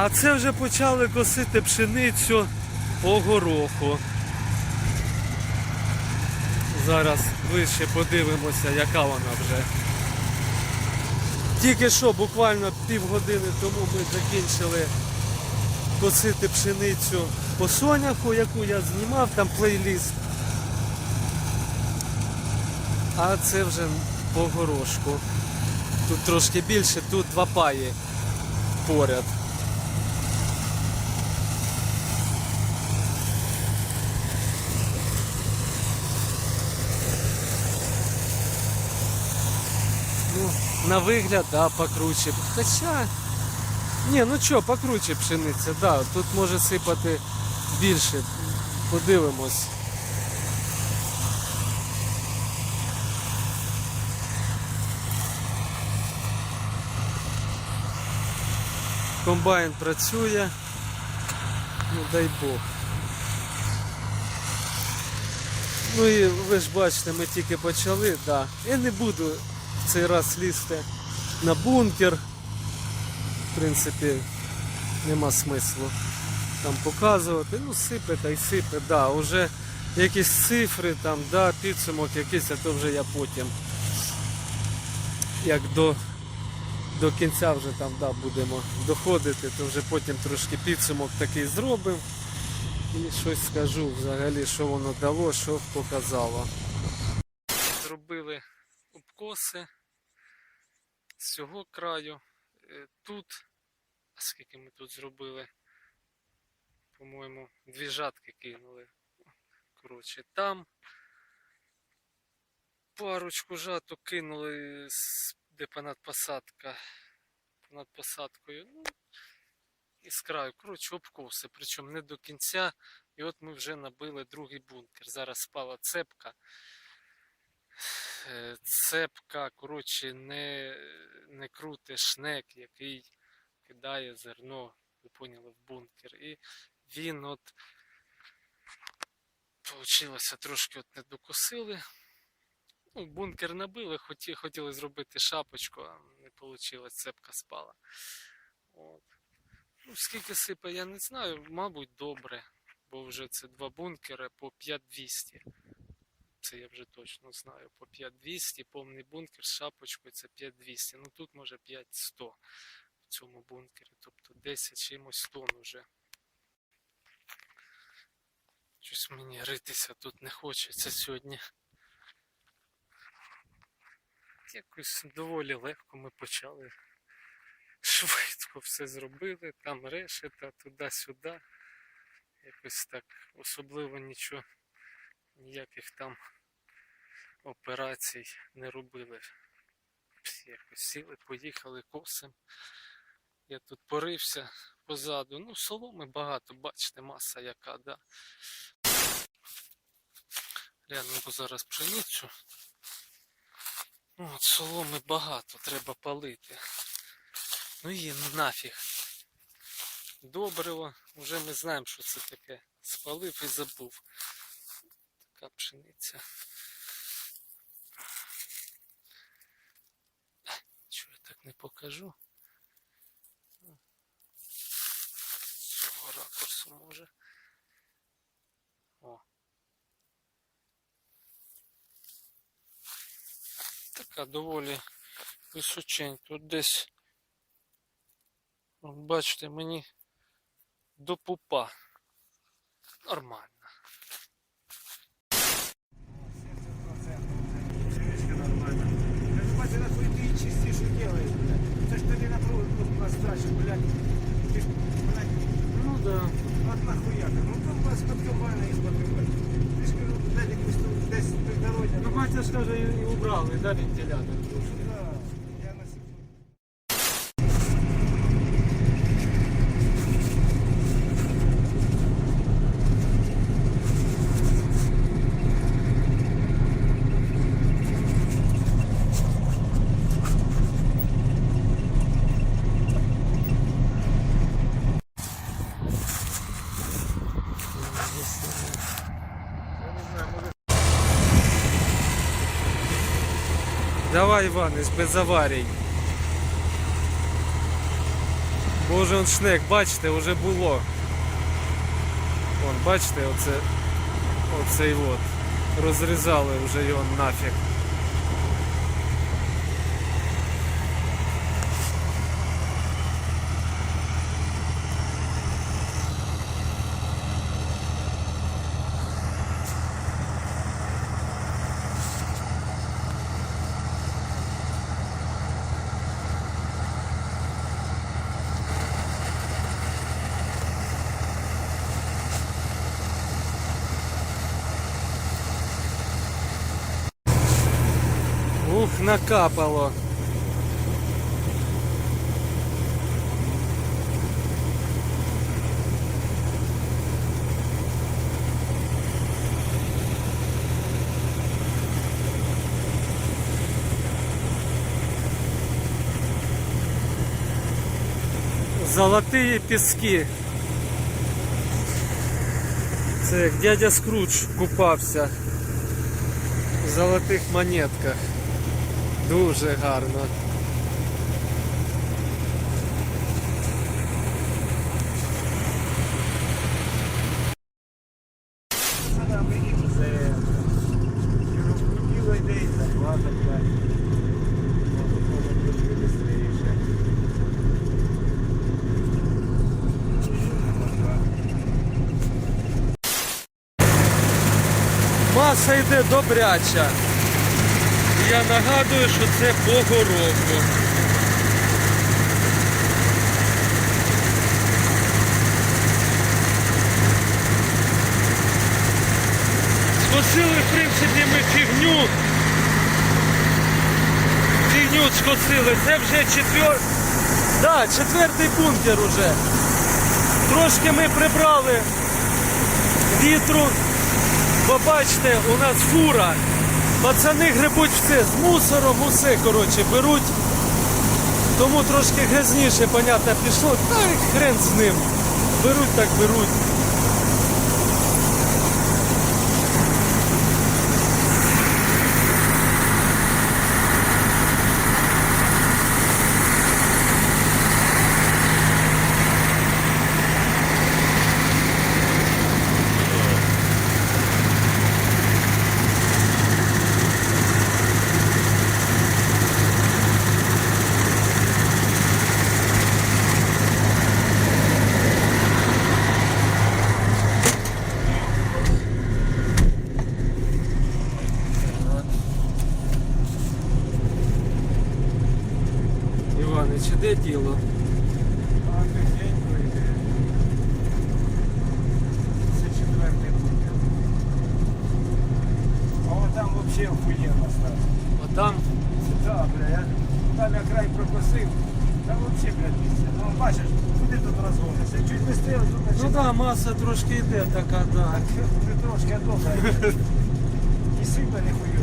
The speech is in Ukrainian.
А це вже почали косити пшеницю по гороху. Зараз вище подивимося, яка вона вже. Тільки що, буквально півгодини тому ми закінчили косити пшеницю по соняху, яку я знімав, там плейліст. А це вже по горошку. Тут трошки більше, тут два паї поряд. Ну, на вигляд, да, покруче. Хоча. Ні, ну що, покруче пшениця, да, тут може сипати більше. Подивимось. Комбайн працює. Ну дай Бог. Ну і ви ж бачите, ми тільки почали, да. Я не буду цей раз лізти на бункер. В принципі, нема смислу там показувати. Ну, сипе та й сипе, да. Уже якісь цифри, там, да, підсумок якийсь, а то вже я потім. Як до, до кінця вже там да, будемо доходити, то вже потім трошки підсумок такий зробимо. І щось скажу взагалі, що воно дало, що показало. Зробили обкоси з цього краю. Е, Тут, скільки ми тут зробили? По-моєму, дві жатки кинули. Коротше, там парочку жаток кинули, де понад посадка. Понад посадкою. Ну, і з краю. Коротше, обкоси. Причому не до кінця. І от ми вже набили другий бункер. Зараз спала цепка. Е, Цепка, коротше, не, не круте шнек, який кидає зерно, ви поняли, в бункер. І він от Получилося трошки от не докусили. Ну, бункер набили, хоті, хотіли зробити шапочку, а не вийшло, цепка спала. От. Ну, скільки сипе, я не знаю, мабуть, добре, бо вже це два бункери по 5200. Це я вже точно знаю. По 5200, повний бункер з шапочкою це 5200. Ну тут може 5100 в цьому бункері. Тобто 10 чимось тонн уже. Щось мені ритися тут не хочеться сьогодні. Якось доволі легко ми почали. Швидко все зробили, там решета, туди-сюди. Якось так особливо нічого, ніяких там операцій не робили. Всі Якось сіли, поїхали косим. Я тут порився позаду. Ну, соломи багато, бачите, маса яка, да. Глянемо зараз пшеницю. От соломи багато, треба палити. Ну її нафіг. Добриво, вже ми знаємо, що це таке. Спалив і забув. Така пшениця. Так не покажу? З цього ракурсу може. О. Така доволі височень. Тут десь, бачите, мені до пупа. Нормально. Дорозі. Ну ж каже, і убрали, да, вентилятор. Да, я на секунду. Давай, Іванець, без аварій. Боже он шнек, бачите, вже було. Вон, бачите, оце, оцей от. Розрізали вже його нафіг. Накапало. Золотые піски. Це дядя Скрудж купався в золотих монетках. Дуже гарно. Маса йде добряча. Я нагадую, що це Богороку. Скосили, в принципі, ми фігню. Фігню скосили. Це вже четвер... да, четвертий бункер уже. Трошки ми прибрали вітру. Бо бачите, у нас фура. Пацани грибуть все з мусором, усе коротше беруть. Тому трошки грязніше, понятно, пішло. Та й хрен з ним. Беруть так беруть. бункер. А от там взагалі охуєнно стало. Отам. Це да, бля, я там я край прокосив. Там взагалі, блядь, місце. Ну, бачиш, куди тут розгонишся? Чуть не стояв тут, Ну значить, так, да, маса трошки йде така, да. так, вже трошки, а добре. І сильно ніхуя